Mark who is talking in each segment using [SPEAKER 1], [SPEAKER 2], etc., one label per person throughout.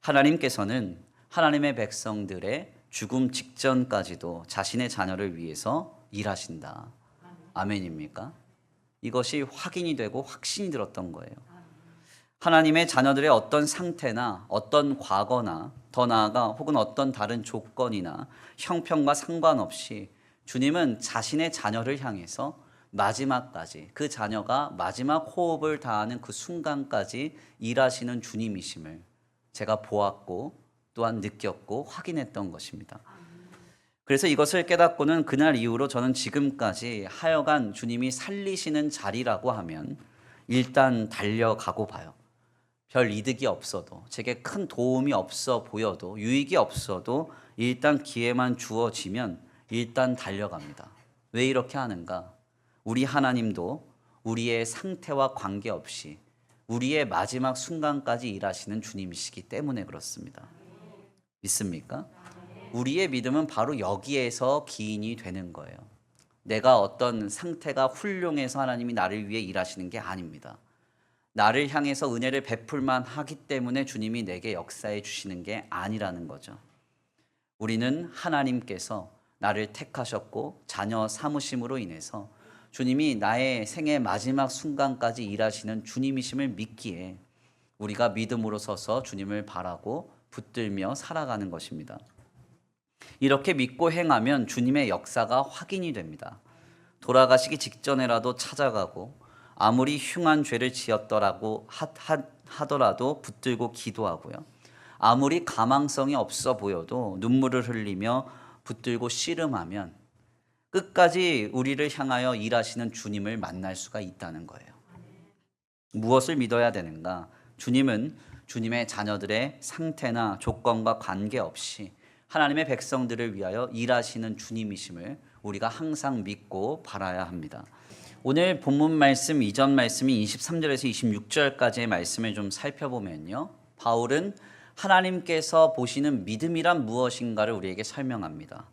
[SPEAKER 1] 하나님께서는 하나님의 백성들의 죽음 직전까지도 자신의 자녀를 위해서 일하신다. 아멘입니까? 이것이 확인이 되고 확신이 들었던 거예요. 하나님의 자녀들의 어떤 상태나 어떤 과거나 더 나아가 혹은 어떤 다른 조건이나 형편과 상관없이 주님은 자신의 자녀를 향해서 마지막까지 그 자녀가 마지막 호흡을 다하는 그 순간까지 일하시는 주님이심을 제가 보았고 또한 느꼈고 확인했던 것입니다. 그래서 이것을 깨닫고는 그날 이후로 저는 지금까지 하여간 주님이 살리시는 자리라고 하면 일단 달려가고 봐요. 별 이득이 없어도 제게 큰 도움이 없어 보여도 유익이 없어도 일단 기회만 주어지면 일단 달려갑니다. 왜 이렇게 하는가? 우리 하나님도 우리의 상태와 관계없이 우리의 마지막 순간까지 일하시는 주님이시기 때문에 그렇습니다. 믿습니까? 우리의 믿음은 바로 여기에서 기인이 되는 거예요. 내가 어떤 상태가 훌륭해서 하나님이 나를 위해 일하시는 게 아닙니다. 나를 향해서 은혜를 베풀만 하기 때문에 주님이 내게 역사해 주시는 게 아니라는 거죠. 우리는 하나님께서 나를 택하셨고 자녀 삼으심으로 인해서 주님이 나의 생의 마지막 순간까지 일하시는 주님이심을 믿기에 우리가 믿음으로 서서 주님을 바라고 붙들며 살아가는 것입니다. 이렇게 믿고 행하면 주님의 역사가 확인이 됩니다. 돌아가시기 직전에라도 찾아가고 아무리 흉한 죄를 지었더라고 하더라도 붙들고 기도하고요. 아무리 가망성이 없어 보여도 눈물을 흘리며 붙들고 씨름하면 끝까지 우리를 향하여 일하시는 주님을 만날 수가 있다는 거예요. 무엇을 믿어야 되는가? 주님은 주님의 자녀들의 상태나 조건과 관계없이 하나님의 백성들을 위하여 일하시는 주님이심을 우리가 항상 믿고 바라야 합니다. 오늘 본문 말씀 이전 말씀이 23절에서 26절까지의 말씀을 좀 살펴보면요. 바울은 하나님께서 보시는 믿음이란 무엇인가를 우리에게 설명합니다.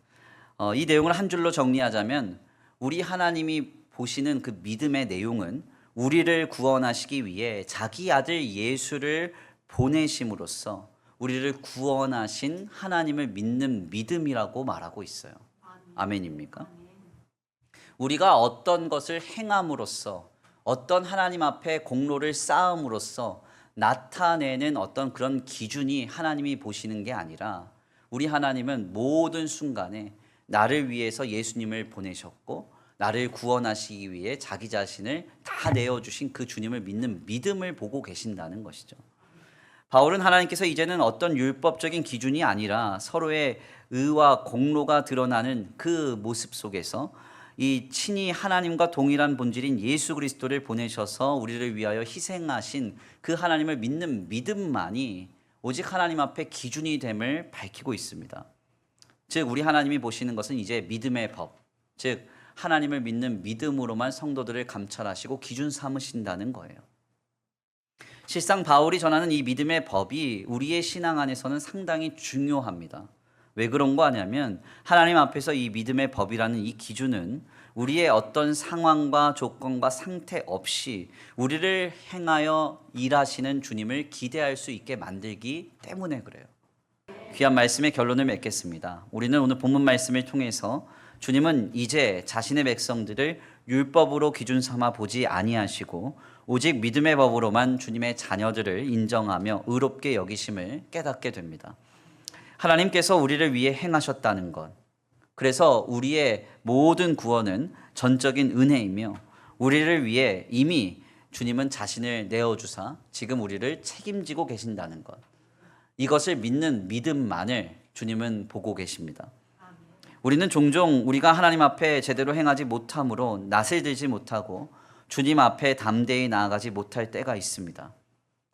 [SPEAKER 1] 어, 이 내용을 한 줄로 정리하자면 우리 하나님이 보시는 그 믿음의 내용은 우리를 구원하시기 위해 자기 아들 예수를 보내심으로써 우리를 구원하신 하나님을 믿는 믿음이라고 말하고 있어요. 아멘입니까? 우리가 어떤 것을 행함으로써 어떤 하나님 앞에 공로를 쌓음으로써 나타내는 어떤 그런 기준이 하나님이 보시는 게 아니라 우리 하나님은 모든 순간에 나를 위해서 예수님을 보내셨고 나를 구원하시기 위해 자기 자신을 다 내어주신 그 주님을 믿는 믿음을 보고 계신다는 것이죠. 바울은 하나님께서 이제는 어떤 율법적인 기준이 아니라 서로의 의와 공로가 드러나는 그 모습 속에서 이 친히 하나님과 동일한 본질인 예수 그리스도를 보내셔서 우리를 위하여 희생하신 그 하나님을 믿는 믿음만이 오직 하나님 앞에 기준이 됨을 밝히고 있습니다. 즉 우리 하나님이 보시는 것은 이제 믿음의 법, 즉 하나님을 믿는 믿음으로만 성도들을 감찰하시고 기준 삼으신다는 거예요. 실상 바울이 전하는 이 믿음의 법이 우리의 신앙 안에서는 상당히 중요합니다. 왜 그런 거 아냐면 하나님 앞에서 이 믿음의 법이라는 이 기준은 우리의 어떤 상황과 조건과 상태 없이 우리를 행하여 일하시는 주님을 기대할 수 있게 만들기 때문에 그래요. 귀한 말씀의 결론을 맺겠습니다. 우리는 오늘 본문 말씀을 통해서 주님은 이제 자신의 백성들을 율법으로 기준 삼아 보지 아니하시고 오직 믿음의 법으로만 주님의 자녀들을 인정하며 의롭게 여기심을 깨닫게 됩니다. 하나님께서 우리를 위해 행하셨다는 것. 그래서 우리의 모든 구원은 전적인 은혜이며 우리를 위해 이미 주님은 자신을 내어 주사 지금 우리를 책임지고 계신다는 것. 이것을 믿는 믿음만을 주님은 보고 계십니다. 우리는 종종 우리가 하나님 앞에 제대로 행하지 못함으로 낯을 들지 못하고 주님 앞에 담대히 나아가지 못할 때가 있습니다.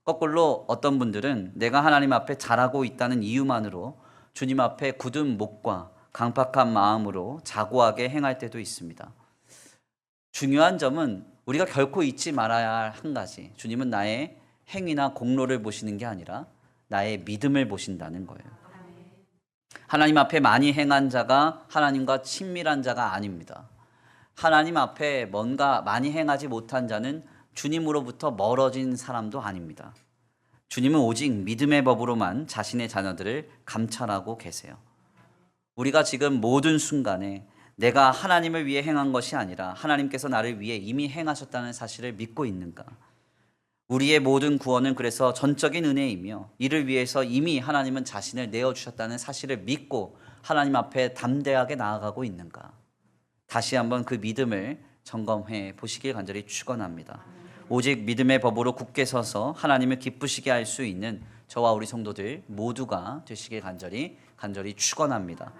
[SPEAKER 1] 거꾸로 어떤 분들은 내가 하나님 앞에 잘하고 있다는 이유만으로 주님 앞에 굳은 목과 강팍한 마음으로 자고하게 행할 때도 있습니다. 중요한 점은 우리가 결코 잊지 말아야 할 한 가지. 주님은 나의 행위나 공로를 보시는 게 아니라 나의 믿음을 보신다는 거예요. 하나님 앞에 많이 행한 자가 하나님과 친밀한 자가 아닙니다. 하나님 앞에 뭔가 많이 행하지 못한 자는 주님으로부터 멀어진 사람도 아닙니다. 주님은 오직 믿음의 법으로만 자신의 자녀들을 감찰하고 계세요. 우리가 지금 모든 순간에 내가 하나님을 위해 행한 것이 아니라 하나님께서 나를 위해 이미 행하셨다는 사실을 믿고 있는가? 우리의 모든 구원은 그래서 전적인 은혜이며 이를 위해서 이미 하나님은 자신을 내어 주셨다는 사실을 믿고 하나님 앞에 담대하게 나아가고 있는가? 다시 한번 그 믿음을 점검해 보시길 간절히 축원합니다. 오직 믿음의 법으로 굳게 서서 하나님을 기쁘시게 할 수 있는 저와 우리 성도들 모두가 되시길 간절히 간절히 축원합니다.